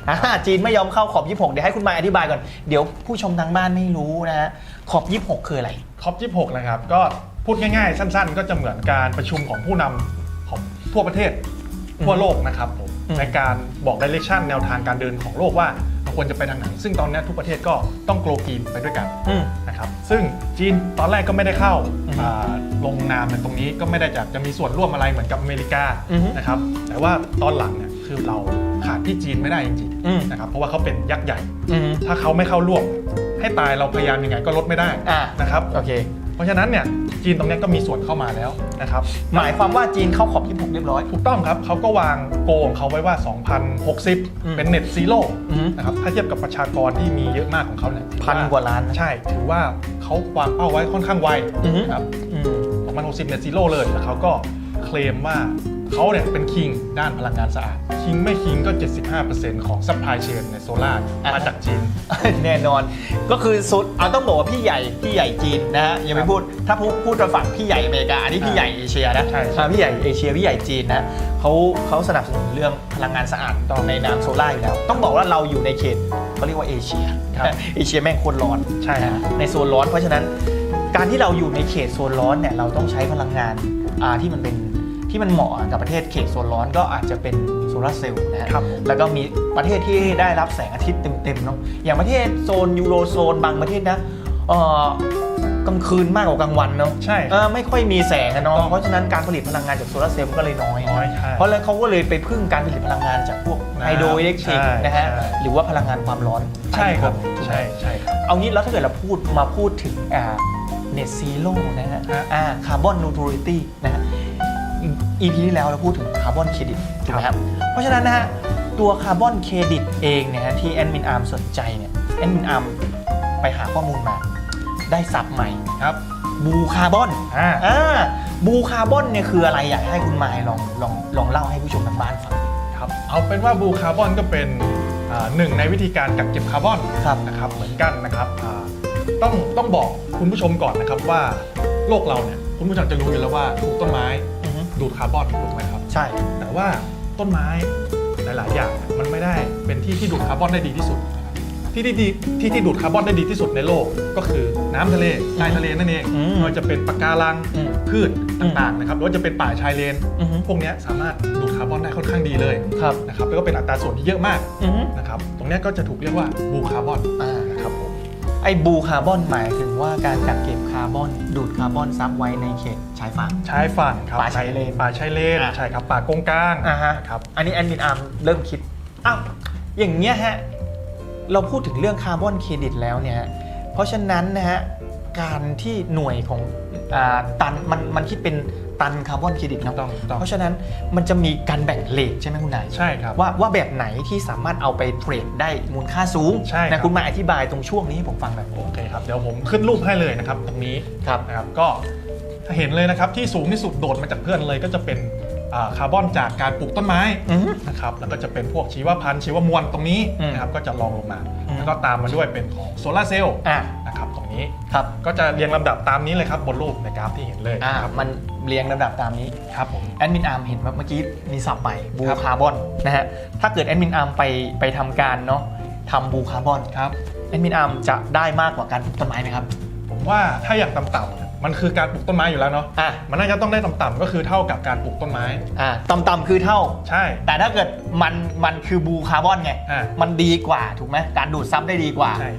Speaker 1: อ่าจีนไม่ยอมเข้าขอบยี่หกเดี๋ยวให้คุณมายอธิบายก่อน เดี๋ยวผู้ชมทางบ้านไม่รู้นะฮะขอบยี่หกคืออะไร
Speaker 2: คอป26 นะครับ ก็พูดง่ายๆ สั้นๆ ก็จะเหมือนการประชุมของผู้นำของทั่วประเทศทั่วโลกนะครับผม
Speaker 1: อืม
Speaker 2: ในการบอกดิเรกชันแนวทางการเดินของโลกว่า เราควรจะไปทางไหน ซึ่งตอนเนี้ยทุกประเทศก็ต้องโกลกีนไปด้วยกัน
Speaker 1: อืม
Speaker 2: นะครับซึ่งจีนตอนแรกก็ไม่ได้เข้า
Speaker 1: อือฮึ
Speaker 2: อ่าลงนามในตรงนี้ก็ไม่ได้จะจะมีส่วนร่วมอะไรเหมือนกับอเมริกา
Speaker 1: อือฮึ
Speaker 2: นะครับแต่ว่าตอนหลังเนี่ยคือเราขาดที่จีนไม่ได้จริง
Speaker 1: อืม
Speaker 2: ๆนะครับเพราะว่าเขาเป็นยักษ์ใหญ่
Speaker 1: อืม
Speaker 2: ถ้าเขาไม่เข้าร่วม ให้ตายเราพยายามยังไงก็ลดไม่ได้
Speaker 1: อ่า
Speaker 2: นะครับ
Speaker 1: โอเค
Speaker 2: เพราะฉะนั้นเนี่ย จจีนตรงเนี้ยก็มีส่วนเข้ามาแล้วนะครับ
Speaker 1: หมายความว่าจีนเข้าขอบ 26 เรียบร้อย
Speaker 2: ถูกต้องครับเขาก็วางโกของเขาไว้ว่า
Speaker 1: อืม
Speaker 2: 2060 เป็นเน็ตซีโร่
Speaker 1: อือฮึ
Speaker 2: นะครับถ้าเทียบกับประชากรที่มีเยอะมากของเขาเนี่ยถือ
Speaker 1: พันกว่าล้านนะ
Speaker 2: ใช่ ถือว่าเขาวางเป้าไว้ค่อนข้างไว
Speaker 1: อือฮึ
Speaker 2: นะครับ
Speaker 1: อืม
Speaker 2: 2060 เน็ตซีโร่เลยแล้วเขาก็เคลมว่า เขาเนี่ยเป็นคิงด้านพลังงานสะอาด คิงไม่คิงก็ 75%ของซัพพลายเชนในโซล่าร์
Speaker 1: อ่าฮะ
Speaker 2: มาจากจีน
Speaker 1: แน่นอนก็คือสุดเอาต้องบอกว่าพี่ใหญ่พี่ใหญ่จีนนะฮะอย่าไป
Speaker 2: ครับ
Speaker 1: พูดถ้าพูดพูดทางฝั่งพี่ใหญ่อเมริกาอันนี้พี่ใหญ่เอเชียนะ
Speaker 2: ใช่ใช่
Speaker 1: อ่าพี่ใหญ่เอเชียพี่ใหญ่จีนนะเขาเขาสนับสนุนเรื่องพลังงานสะอาดต่อในนามโซล่าร์อยู่แล้ว ต้องบอกว่าเราอยู่ในเขตเขาเรียกว่าเอเชีย
Speaker 2: ครับ
Speaker 1: เอเชียแม่งโคนร้อน
Speaker 2: ใช่
Speaker 1: นะฮะในโซนร้อนเพราะฉะนั้น การที่เราอยู่ในเขตโซนร้อนเนี่ยเราต้องใช้พลังงานอ่าที่มันเป็น ที่มันเหมาะกับประเทศเขตโซนร้อนก็อาจจะเป็นโซลาร์เซลล์นะฮะ
Speaker 2: ครับ
Speaker 1: แล้วก็มีประเทศที่ได้รับแสงอาทิตย์เต็มๆเนาะอย่างประเทศโซนยูโรโซนบางประเทศนะเอ่อกลางคืนมากกว่ากลางวันเนาะ
Speaker 2: ใช่
Speaker 1: เออไม่ค่อยมีแสงอะเนาะ
Speaker 2: ถูกต้อง
Speaker 1: เพราะฉะนั้นการผลิตพลังงานจากโซลาร์เซลล์มันก็เลยน้อย
Speaker 2: น้อยใช่
Speaker 1: เพราะแล้วเขาก็เลยไปพึ่งการผลิตพลังงานจากพวก
Speaker 2: น้ำ
Speaker 1: ไฮโดรอิเล็กทริก
Speaker 2: ใช่
Speaker 1: นะฮะ
Speaker 2: ใช่
Speaker 1: หรือว่าพลังงานความร้อน
Speaker 2: ใช่ครับ
Speaker 1: ถูกไหม
Speaker 2: ใช่ใช่ครับ
Speaker 1: เอางี้แล้วถ้าเกิดเราพูดมาพูดถึงอ่าเน็ตซีโร่นะฮะ
Speaker 2: ฮะ
Speaker 1: อ่าคาร์บอนนูทริตี้นะฮะ EP ที่แล้วเราพูดถึงคาร์บอนเครดิตถูกไหมครับ เพราะฉะนั้นนะฮะตัวคาร์บอนเครดิตเองเนี่ยฮะที่แอดมินอาร์มสนใจเนี่ยแอดมินอาร์มไปหาข้อมูลมา ได้ศัพท์ใหม่
Speaker 2: ครับ
Speaker 1: บูคาร์บอน
Speaker 2: อ่า
Speaker 1: อ่าบูคาร์บอนเนี่ยคืออะไรอยากให้คุณมายลองลองลองเล่าให้ผู้ชมทางบ้านฟัง
Speaker 2: ครับเอาเป็นว่าบลูคาร์บอนก็เป็นอ่าหนึ่งในวิธีการกักเก็บคาร์บอน
Speaker 1: ครับ
Speaker 2: นะครับเหมือนกันนะครับอ่าต้องต้องบอกคุณผู้ชมก่อนนะครับว่าโลกเราเนี่ยคุณผู้ชมจะรู้อยู่แล้วว่าปลูกต้นไม้
Speaker 1: อือฮึ
Speaker 2: ดูดคาร์บอนถูกไหมครับ
Speaker 1: ใช่
Speaker 2: แต่ว่าต้นไม้หลาย ๆ อย่างเนี่ยมันไม่ได้เป็นที่ที่ดูดคาร์บอนได้ดีที่สุดนะครับที่ที่ดีที่ที่ดูดคาร์บอนได้ดีที่สุดในโลกก็คือน้ำทะเลใต้ทะเลนั่นเอง
Speaker 1: อืม
Speaker 2: ไม่ว่าจะเป็นปะการัง
Speaker 1: อืม
Speaker 2: พืชต่าง ๆ นะครับหรือว่าจะเป็นป่าชายเลน
Speaker 1: อือฮึ
Speaker 2: พวกเนี้ยสามารถดูดคาร์บอนได้ค่อนข้างดีเลย
Speaker 1: ครับ
Speaker 2: นะครับแล้วก็เป็นอัตราส่วนที่เยอะมาก
Speaker 1: อือฮึ
Speaker 2: นะครับตรงเนี้ยก็จะถูกเรียกว่าบลูคาร์บอน
Speaker 1: อ่า
Speaker 2: นะครับผม
Speaker 1: ไอ้บูคาร์บอนหมายถึงว่าการกักเก็บคาร์บอนดูดคาร์บอนซับไว้ในเขตชายฝั่ง
Speaker 2: ชายฝั่งครับ
Speaker 1: ป่าชายเลน
Speaker 2: ป่าชายเลน
Speaker 1: อะ
Speaker 2: ใช่ครับป่ากงกลาง
Speaker 1: อ่าฮะ
Speaker 2: ครับ
Speaker 1: อันนี้แอดมินอาร์มเริ่มคิดอ้าวอย่างเงี้ยฮะเราพูดถึงเรื่องคาร์บอนเครดิตแล้วเนี่ยฮะเพราะฉะนั้นนะฮะการที่หน่วยของอ่าตันมันมันคิดเป็น ตันคาร์บอนเครดิตเนอะ
Speaker 2: ต้องต้อง
Speaker 1: เพราะฉะนั้นมันจะมีการแบ่งเลทใช่ไหมคุณนาย
Speaker 2: ใช่ครับ
Speaker 1: ว่าว่าแบบไหนที่สามารถเอาไปเทรดได้มูลค่าสูง
Speaker 2: ใช่ครับ
Speaker 1: นะคุณมาอธิบายตรงช่วงนี้ให้ผมฟังหน่อย
Speaker 2: โอเคครับเดี๋ยวผมขึ้นรูปให้เลยนะครับตรงนี้
Speaker 1: ครับ
Speaker 2: นะครับก็ถ้าเห็นเลยนะครับที่สูงที่สุดโดดมาจากเพื่อนเลยก็จะเป็นอ่า คาร์บอนจากการปลูกต้นไม้
Speaker 1: อือฮึ
Speaker 2: นะครับแล้วก็จะเป็นพวกชีวพันธุ์ชีวมวลตรงนี้
Speaker 1: อืม
Speaker 2: นะครับก็จะรองลงมา
Speaker 1: อืม
Speaker 2: แล้วก็ตามมาด้วยเป็นของโซลาร์เซลล์
Speaker 1: อ่า
Speaker 2: นะครับตรงนี้
Speaker 1: ครับ
Speaker 2: ก็จะเรียงลำดับตามนี้เลยครับบนรูปในกราฟที่เห็นเลย
Speaker 1: อ่า
Speaker 2: ครับ
Speaker 1: มันเรียงลำดับตามนี้
Speaker 2: ครับผม
Speaker 1: แอดมินอาร์มเห็นว่าเมื่อกี้มีสับใหม่บู
Speaker 2: ครับ
Speaker 1: คาร์บอนนะฮะถ้าเกิดแอดมินอาร์มไปไปทำการเนาะทำบูคาร์บอน
Speaker 2: ครับ
Speaker 1: แอดมินอาร์มจะได้มากกว่าการปลูกต้นไม้ไหมครับ
Speaker 2: ผมว่าถ้าอย่างต่ำๆเนี่ย มันคือการปลูกต้นไม้อยู่แล้วเนาะ
Speaker 1: อะ
Speaker 2: มันน่าจะต้องได้ต่ำๆก็คือเท่ากับการปลูกต้นไม้
Speaker 1: อ่าต่ำๆคือเท่า
Speaker 2: ใช่
Speaker 1: แต่ถ้าเกิดมันมันคือบูคาร์บอนไง
Speaker 2: อ่า
Speaker 1: มันดีกว่าถูกไหมการดูดซับได้ดีกว่า
Speaker 2: ใช่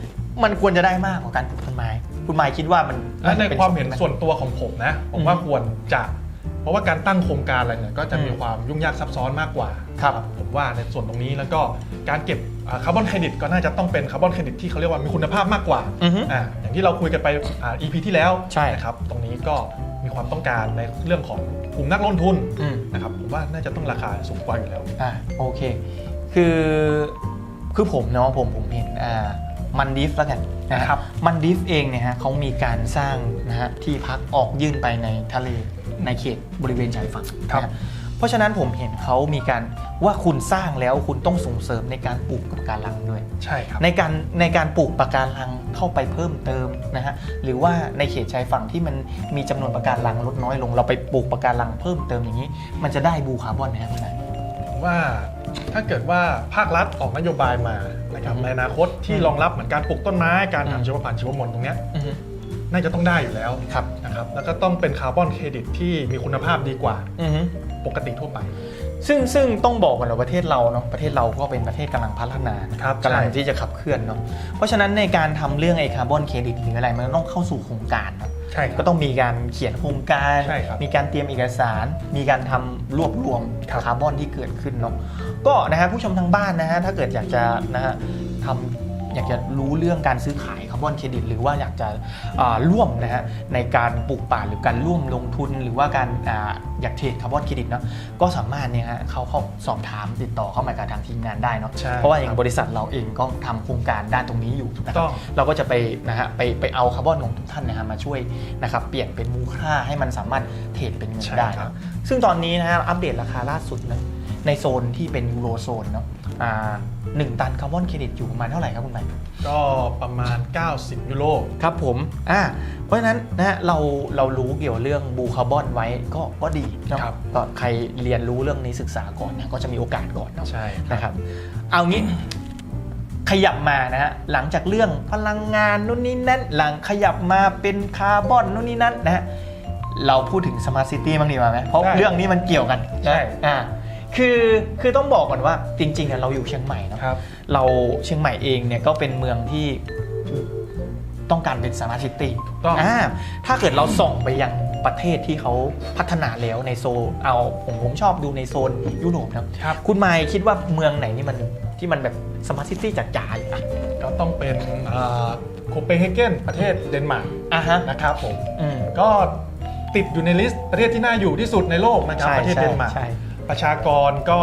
Speaker 1: มันควรจะได้มากกว่าการปลูกต้นไม้ คุณหมายคิดว่ามัน
Speaker 2: และใน
Speaker 1: ป็
Speaker 2: ความเห็น
Speaker 1: ไห
Speaker 2: ส่วนตัวของผมนะ ผมว่า
Speaker 1: อืม
Speaker 2: ควรจะเพ ราะว่าการตั้งโครงการอะไรเนี่ยก็จะมี
Speaker 1: อืม
Speaker 2: ความยุ่งยากซับซ้อนมากกว่า
Speaker 1: ครับ
Speaker 2: ผมว่าในส่วนตรงนี้แล้วก็การเก็บคาร์บอนเครดิตก็น่าจะต้องเป็นคาร์บอนเครดิตที่เขาเรียกว่ามีคุณภาพมากกว่า
Speaker 1: อือฮึ
Speaker 2: อ่าอย่างที่เราคุยกันไปอ่า EP ที่แล้ว
Speaker 1: ใช่
Speaker 2: นะครับตรงนี้ก็มีความต้องการในเรื่องของกลุ่มนักลงทุน
Speaker 1: อืม
Speaker 2: นะครับผมว่าน่าจะต้องราคาสูงกว่าอยู่แล้ว
Speaker 1: อ่าโอเค คือคือผมเนาะผมผมเห็นอ่ามันดิฟแล้วกันนะ
Speaker 2: ค
Speaker 1: ค
Speaker 2: รั
Speaker 1: รับบมันดิฟเองเนี่ยฮะเขามีการสร้างนะฮะที่พักออกยื่นไปในทะเล ในเขตบริเวณชายฝั่ง
Speaker 2: ครับ
Speaker 1: นะฮะเพราะฉะนั้นผมเห็นเขามีการว่าคุณสร้างแล้วคุณต้องส่งเสริมในการปลูกปะการังด้วย
Speaker 2: ใช่ครับ
Speaker 1: ในการในการปลูกปะการังเข้าไปเพิ่มเติมนะฮะหรือว่าในเขตชายฝั่งที่มันมีจำนวนปะการังลดน้อยลง เราไปปลูกปะการังเพิ่มเติมอย่างนี้ มันจะได้บูคาร์บอนไหมครับคุณนาย
Speaker 2: ผมว่าถ้าเกิดว่าภาครัฐออกนโยบายมานะครับ
Speaker 1: อืม
Speaker 2: ในอนาคตที่
Speaker 1: อืม
Speaker 2: รองรับเหมือนการปลูกต้นไม้การ
Speaker 1: อืม
Speaker 2: ทำชีวพันธุ์ชีวมวลตรงเนี้ย
Speaker 1: อือฮึ
Speaker 2: น่าจะต้องได้อยู่แล้ว
Speaker 1: ครับ
Speaker 2: นะครับแล้วก็ต้องเป็นคาร์บอนเครดิตที่มีคุณภาพดีกว่า
Speaker 1: อือฮึ
Speaker 2: ปกติทั่วไป
Speaker 1: ซึ่งซึ่งต้องบอกก่อนว่าประเทศเราเนาะประเทศเราก็เป็นประเทศกำลังพัฒนานะครับกำลัง
Speaker 2: ใช่
Speaker 1: ที่จะขับเคลื่อนเนาะเพราะฉะนั้นในการทำเรื่องไอ้คาร์บอนเครดิตหรืออะไรมันต้องเข้าสู่โครงการเนาะ
Speaker 2: ใช่ครั
Speaker 1: ก็
Speaker 2: บ
Speaker 1: ต้องมีการเขียนโครงการ
Speaker 2: ใช่ครับ
Speaker 1: มีการเตรียมเอกสาร มีการทำรวบรวม
Speaker 2: ครับ
Speaker 1: คาร์บอนที่เกิดขึ้นเนาะก็นะฮะผู้ชมทางบ้านนะฮะถ้าเกิดอยากจะนะฮะทำอยากจะรู้เรื่องการซื้อขายคา ร์ร์บอนเครดิตหรือว่าอยากจะอ่าร่วมนะฮะในการปลูกป่าหรือการร่วมลงทุนหรือว่าการอาอยากเทรดคาร์บอนเครดิตเนาะก็สามารถเนี่ยฮะเขาเขาสอบถามติดต่อเข้ามากับทางทีมงานได้เนาะ
Speaker 2: ใช่
Speaker 1: เพราะว่าอย่า
Speaker 2: ครั
Speaker 1: ง
Speaker 2: บ
Speaker 1: บริษัทเราเองก็ทำโครงการด้านตรงนี้อยู่นะค
Speaker 2: ต้
Speaker 1: รั
Speaker 2: อบง
Speaker 1: เราก็จะไปนะฮะไปไปเอาคาร์บอนของทุกท่านนะฮะมาช่วยนะครับเปลี่ยนเป็นมูลค่าให้มันสามารถเทรดเป็นเงิน
Speaker 2: ใช่
Speaker 1: ได้
Speaker 2: ครับ
Speaker 1: เนาะซึ่งตอนนี้นะฮะอัปเดตราคาล่าสุดนะในโซนที่เป็นยูโรโซนเนาะ อ่าหนึ่งตันคาร์บอนเครดิตอยู่ประมาณเท่าไหร่ครับคุณใหม่
Speaker 2: ก็ประมาณ 90 ยูโร
Speaker 1: ครับผมอ่าเพราะฉะนั้นนะฮะเราเรารู้เกี่ยวเรื่องบูคาร์บอนไว้ก็ก็ดีเนาะ
Speaker 2: ครับ
Speaker 1: ก็ใครเรียนรู้เรื่องนี้ศึกษาก่อนนะก็จะมีโอกาสก่อนเนาะ
Speaker 2: ใช่
Speaker 1: นะครับ เอางี้ขยับมานะฮะหลังจากเรื่องพลังงานนู่นนี่นั่นหลังขยับมาเป็นคาร์บอนนู่นนี่นั่นนะฮะเราพูดถึงสมาร์ทซิตี้บ้างดีกว่าไหมเพราะ
Speaker 2: ได้
Speaker 1: เรื่องนี้มันเกี่ยวกัน
Speaker 2: ใช่
Speaker 1: อ่า คือคือต้องบอกก่อนว่าจริงๆอะเราอยู่เชียงใหม่เนาะ
Speaker 2: ครับ
Speaker 1: เราเชียงใหม่เองเนี่ยก็เป็นเมืองที่ต้องการเป็นสมาร์ทซิตี้
Speaker 2: ต้อง
Speaker 1: อ่าถ้าเกิดเราส่องไปยังประเทศที่เขาพัฒนาแล้วในโซนเอาผมผมชอบดูในโซนยุโรปนะครับ คุณไมค์คิดว่าเมืองไหนนี่มันที่มันแบบสมาร์ทซิตี้จ๋าๆอยู่อะ
Speaker 2: ก็ต้องเป็นโคเปนเฮเกนประเทศเดนมาร์ก
Speaker 1: อะฮะ
Speaker 2: นะครับผม
Speaker 1: อืม
Speaker 2: ก็ติดอยู่ในลิสต์ประเทศที่น่าอยู่ที่สุดในโลกนะครับ
Speaker 1: ใช่
Speaker 2: ประเทศ
Speaker 1: ใช่
Speaker 2: เดนมาร์ก
Speaker 1: ใช่
Speaker 2: ประชากรก็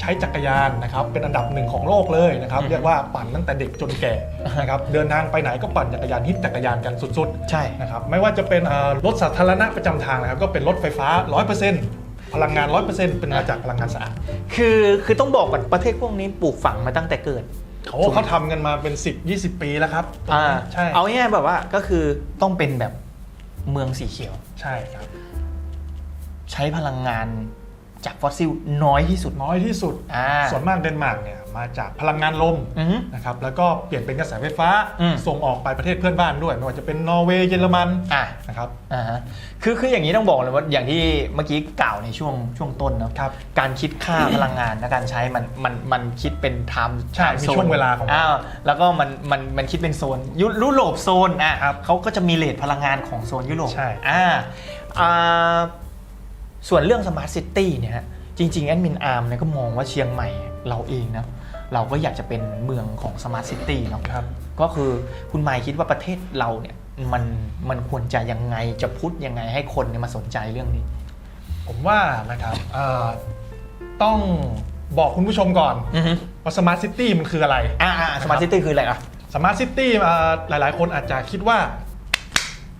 Speaker 2: ใช้จักรยานนะครับเป็นอันดับหนึ่งของโลกเลยนะครับ
Speaker 1: อืม
Speaker 2: เรียกว่าปั่นตั้งแต่เด็กจนแก่นะครับเดินทางไปไหนก็ปั่นจักรยานฮิตจักรยานกันสุด
Speaker 1: ใช่
Speaker 2: ๆนะครับไม่ว่าจะเป็นเอ่อรถสาธารณะประจำทางนะครับก็เป็นรถไฟฟ้า 100%พลังงาน 100%เป็นมาจากพลังงานสะอาด
Speaker 1: คือคือต้องบอกก่อนประเทศพวกนี้ปลูกฝังมาตั้งแต่เกิด
Speaker 2: เขาเขาทำกันมาเป็น 10 20 ปีแล้วครับตรง
Speaker 1: อ่า
Speaker 2: นี้ใช่
Speaker 1: เอาง่ายๆแบบว่าก็คือต้องเป็นแบบเมืองสีเขียว
Speaker 2: ใช่ครับ
Speaker 1: ใช้พลังงาน จากฟอสซิลน้อยที่สุด
Speaker 2: น้อยที่สุด
Speaker 1: อ่า
Speaker 2: ส่วนมากเดนมาร์กเนี่ยมาจากพลังงานลม
Speaker 1: อือฮึ
Speaker 2: นะครับแล้วก็เปลี่ยนเป็นกระแสไฟฟ้า
Speaker 1: อืม
Speaker 2: ส่งออกไปประเทศเพื่อนบ้านด้วย ไม่ว่าจะเป็นนอร์เวย์เยอรมัน
Speaker 1: อะ
Speaker 2: นะครับ
Speaker 1: อ่าฮะคือคืออย่างนี้ต้องบอกเลยว่าอย่างที่เมื่อกี้กล่าวในช่วงช่วงต้นเนาะ
Speaker 2: ครับ
Speaker 1: การคิดค่า พลังงานและการใช้มันมันมันคิดเป็นไทม์
Speaker 2: ใช่มีช่วงเวลาของมัน
Speaker 1: อ้าวแล้วก็มันมันมันคิดเป็นโซนยุยุโรปโซนอะ
Speaker 2: ครับ
Speaker 1: เขาก็จะมีเลทพลังงานของโซนยุโรป
Speaker 2: ใช่
Speaker 1: อ่าอ่า ส่วนเรื่องสมาร์ทซิตี้เนี่ยฮะจริงๆแอดมินอาร์มเนี่ยก็มองว่าเชียงใหม่เราเองนะเราก็อยากจะเป็นเมืองของสมาร์ทซิตี้เนาะ
Speaker 2: ครับ
Speaker 1: ก็คือคุณหมายคิดว่าประเทศเราเนี่ยมันมันควรจะยังไงจะพุทธยังไงให้คนเนี่ยมาสนใจเรื่องนี้
Speaker 2: ผมว่านะครับเอ่อต้องบอกคุณผู้ชมก่อน
Speaker 1: อือฮึ
Speaker 2: ว่าสมาร์ทซิตี้มันคืออะไร
Speaker 1: อ่าสมาร์ทซิตี้คืออะไรอะ
Speaker 2: สมาร์ทซิตี้หลายๆ คนอาจจะคิดว่า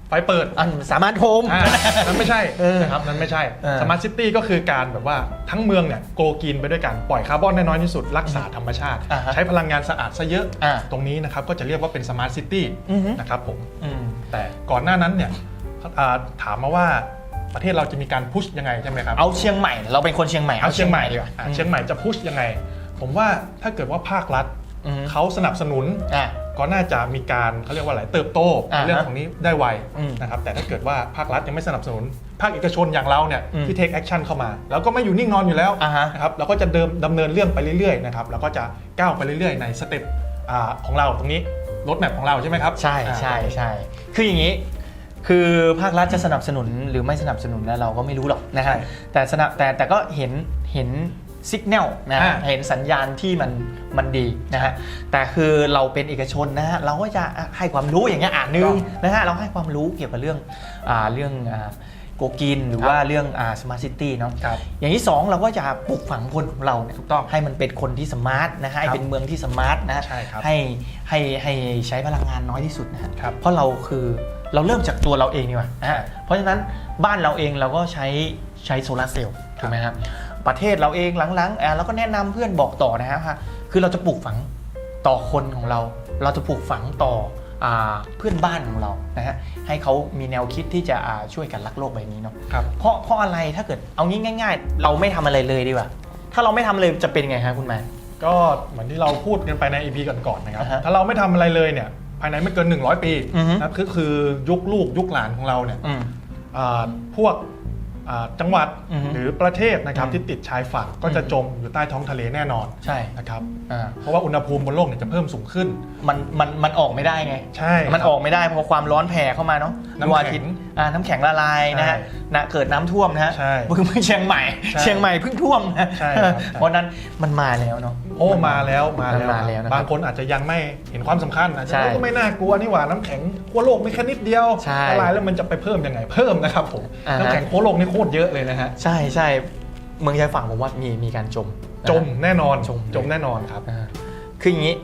Speaker 2: ไฟเปิด
Speaker 1: อันสามารถโฮม
Speaker 2: อ่านั้นไม่ใช่
Speaker 1: เออ
Speaker 2: นะครับนั้นไม่ใช่
Speaker 1: เออ
Speaker 2: สมาร์ทซิตี้ก็คือการแบบว่าทั้งเมืองเนี่ยโกกินไปด้วยกันปล่อยคาร์บอนได้น้อยที่สุด รักษาธรรมชาติ
Speaker 1: อ่าฮะ
Speaker 2: ใช้พลังงานสะอาดซะเยอะ
Speaker 1: อ่า
Speaker 2: ตรงนี้นะครับก็จะเรียกว่าเป็นสมาร์ทซิตี้
Speaker 1: อือฮึ
Speaker 2: นะครับผม
Speaker 1: อืม
Speaker 2: แต่ก่อนหน้านั้นเนี่ยอ่าถามมาว่าประเทศเราจะมีการพุชยังไงใช่ไหมครับ
Speaker 1: เอาเชียงใหม่ เราเป็นคนเชียงใหม่
Speaker 2: เอาเชียงใหม่
Speaker 1: ดีกว่า
Speaker 2: อะเชียงใหม่จะพุชยังไง ผมว่าถ้าเกิดว่าภาครัฐ
Speaker 1: อือฮึ
Speaker 2: เขาสนับสนุน
Speaker 1: อ่า
Speaker 2: ก็น่าจะมีการเขาเรียกว่าอะไรเติบโต
Speaker 1: อ่าฮะ
Speaker 2: เรื่องของนี้ได้ไว
Speaker 1: อืม
Speaker 2: นะครับแต่ถ้าเกิดว่าภาครัฐยังไม่สนับสนุน ภาคเอกชนอย่างเราเนี่ย
Speaker 1: อืม
Speaker 2: ที่ take action เข้ามา แล้วก็ไม่อยู่นิ่งนอนอยู่แล้ว
Speaker 1: อ่าฮะ
Speaker 2: นะครับเราก็จะเดิมดำเนินเรื่องไปเรื่อยๆนะครับแล้วก็จะก้าวไปเรื่อยๆ ในสเต็ปอ่าของเราตรงนี้รถแมพของเราใช่ไหมครับ
Speaker 1: ใช่
Speaker 2: อ่า
Speaker 1: ใช่ใช่คืออย่างนี้คือภาครัฐจะสนับสนุนหรือไม่สนับสนุนแล้วเราก็ไม่รู้หรอกนะฮะ
Speaker 2: ใช่
Speaker 1: แต่สนับแต่แต่ก็เห็นเห็น สัญญาณนะฮะ
Speaker 2: อ่า
Speaker 1: เห็นสัญญาณที่มันมันดีนะฮะแต่คือเราเป็นเอกชนนะฮะเราก็จะให้ความรู้อย่างเงี้ยอ่านนึงนะฮะเราให้ความรู้เกี่ยวกับเรื่องอ่าเรื่องอ่าโกกินหรือว่าเรื่องสมาร์ทซิตี้เนาะ
Speaker 2: ครับ
Speaker 1: อย่างที่สองเราก็จะปลูกฝังคนของเราเนี่ย
Speaker 2: ถูกต้อง
Speaker 1: ให้มันเป็นคนที่สมาร์ทนะฮะให้
Speaker 2: ครับ
Speaker 1: เป็นเมืองที่สมาร์ทนะฮะ
Speaker 2: ใช่ครับ
Speaker 1: ให้ให้ให้ใช้พลังงานน้อยที่สุดนะฮะ
Speaker 2: ครับ
Speaker 1: เพราะเราคือเราเริ่มจากตัวเราเองดีกว่านะฮะเพราะฉะนั้นบ้านเราเองเราก็ใช้ใช้โซลาร์เซลล์ถูกไหมครับ ประเทศเราเองหลังๆอะเราก็แนะนำเพื่อนบอกต่อนะฮะว่าคือเราจะปลูกฝังต่อคนของเรา เราจะปลูกฝังต่ออ่าเพื่อนบ้านของเรานะฮะให้เขามีแนวคิดที่จะอ่าช่วยกันรักโลกใบนี้เนาะ
Speaker 2: ครับ
Speaker 1: เพราะเพราะอะไรถ้าเกิดเอางี้ง่าย ๆ เราไม่ทำอะไรเลยดีกว่าถ้าเราไม่ทำเลยจะเป็นไงครับคุณแมน
Speaker 2: ก็เหมือนที่เราพูดกันไปใน EP ก่อนๆนะครับ
Speaker 1: อ่าฮะ
Speaker 2: ถ้าเราไม่ทำอะไรเลยเนี่ยภายในไม่เกิน 100 ปี
Speaker 1: อือฮึ
Speaker 2: นะครับก็คือยุคลูกยุคหลานของเราเนี่ย
Speaker 1: อืม
Speaker 2: อ่าพวกอ่า จังหวัด
Speaker 1: อือฮึ
Speaker 2: หรือประเทศนะครับ
Speaker 1: อืม
Speaker 2: ที่ติดชายฝั่งก็จะจมอยู่ใต้ท้องทะเลแน่นอน
Speaker 1: ใช่
Speaker 2: นะครับ
Speaker 1: อ่า
Speaker 2: เพราะว่าอุณหภูมิบนโลกเนี่ยจะเพิ่มสูงขึ้น
Speaker 1: มันมันมันออกไม่ได้ไง
Speaker 2: ใช่
Speaker 1: มันออกไม่ได้เพราะความร้อนแผ่เข้ามาเนาะ
Speaker 2: น้ำ
Speaker 1: ดวง
Speaker 2: แข็ง
Speaker 1: อาทิตย์อ่าน้ำแข็งละลายนะฮะ
Speaker 2: ใช่
Speaker 1: นะเกิดน้ำท่วมนะฮะ
Speaker 2: ใช่
Speaker 1: เพิ่งเพิ่งเชียงใหม่
Speaker 2: ใช่
Speaker 1: เชียงใหม่เพิ่งท่วมนะ
Speaker 2: ใช่ครับ
Speaker 1: เพราะฉะนั้นมันมาแล้วเนาะ
Speaker 2: โอ้มาแล้วมาแล้ว
Speaker 1: มาแล้วนะครับ
Speaker 2: บางคนอาจจะยังไม่เห็นความสำคัญอาจจะ
Speaker 1: ใช่
Speaker 2: เอ้ยก็ไม่น่ากลัวนี่หว่าน้ำแข็งขั้วโลกไม่แค่นิดเดียว
Speaker 1: ใช่
Speaker 2: ละลายแล้วมันจะไปเพิ่มยังไงเพิ่มนะครับผม
Speaker 1: อ่าฮะ
Speaker 2: น้ำแข็งขั้วโลกนี่โคตรเยอะเลยนะฮะ
Speaker 1: ใช่ใช่เมืองชายฝั่งผมว่ามีมีการจม
Speaker 2: จมแน่นอน
Speaker 1: จม
Speaker 2: จมแน่นอนครับ
Speaker 1: อ่าคืออย่างนี้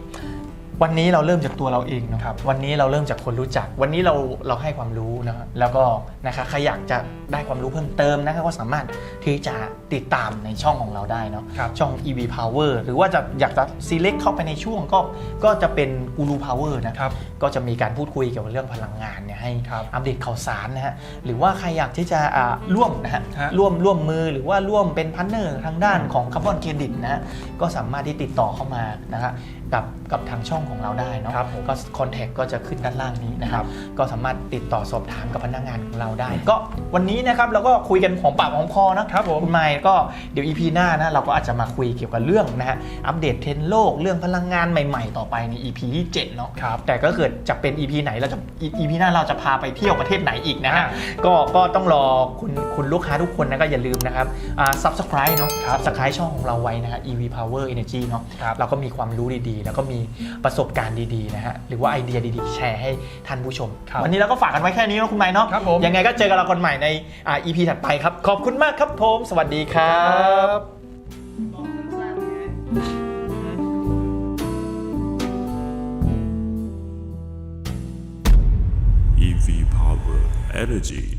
Speaker 1: วันนี้เราเริ่มจากตัวเราเองเนาะ
Speaker 2: ครับ
Speaker 1: วันนี้เราเริ่มจากคนรู้จัก วันนี้เราเราให้ความรู้นะครับแล้วก็นะคะใครอยากจะได้ความรู้เพิ่มเติมนะครับก็สามารถที่จะติดตามในช่องของเราได้เนาะ
Speaker 2: ครับ
Speaker 1: ช่อง EV Power หรือว่าจะอยากจะ select เข้าไปในช่วงก็ก็จะเป็น Guru Power นะ
Speaker 2: ครับ
Speaker 1: ก็จะมีการพูดคุยเกี่ยวกับเรื่องพลังงานเนี่ยให้
Speaker 2: ครับ
Speaker 1: อัปเดตข่าวสารนะฮะหรือว่าใครอยากที่จะอ่าร่วมนะฮะ
Speaker 2: ฮะ
Speaker 1: ร่วมร่วมมือหรือว่าร่วมเป็นพันเนอร์ทางด้านของคาร์บอนเครดิตนะฮะก็สามารถที่ติดต่อเข้ามานะฮะ กับกับทางช่องของเราได้เนาะ
Speaker 2: ครับผม
Speaker 1: ก็คอนแทคก็จะขึ้นด้านล่างนี้นะค
Speaker 2: ครั
Speaker 1: รับบก็สามารถติดต่อสอบถามกับพนักงานของเราได้ ก็วันนี้นะครับเราก็คุยกันหอมปากหอมคอนะครับ
Speaker 2: ผม
Speaker 1: คุณไมค์ก็เดี๋ยว EP หน้านะเราก็อาจจะมาคุยเกี่ยวกับเรื่องนะฮะอัปเดตเทรนด์โลกเรื่องพลังงานใหม่ ๆ ต่อไปใน EP ที่7เนาะ
Speaker 2: ครับ
Speaker 1: แต่ก็เกิดจะเป็น EP ไหนเราจะ EP หน้าเราจะพาไปเที่ยวประเทศไหนอีกนะฮะ
Speaker 2: อ่า
Speaker 1: ก็ก็ต้องรอคุณคุณลูกค้าทุกคนนะก็อย่าลืมนะครับอ่า subscribe เนาะ
Speaker 2: ครับ
Speaker 1: subscribe ช่องของเราไว้นะฮะ EV Power Energy เนาะ
Speaker 2: ครับ
Speaker 1: เราก็มีความรู้ดีๆ แล้วก็มีประสบการณ์ดีๆนะฮะหรือว่าไอเดียดีๆ แชร์ให้ท่านผู้ชม
Speaker 2: ครับ
Speaker 1: วันนี้เราก็ฝากกันไว้แค่นี้นะคุณไมค์เนาะ
Speaker 2: ครับผม
Speaker 1: ยังไงก็เจอกันเราคนใหม่ในอ่า EP ถัดไปครับ ขอบคุณมากครับผมสวัสดีครับ
Speaker 3: EV Power Energy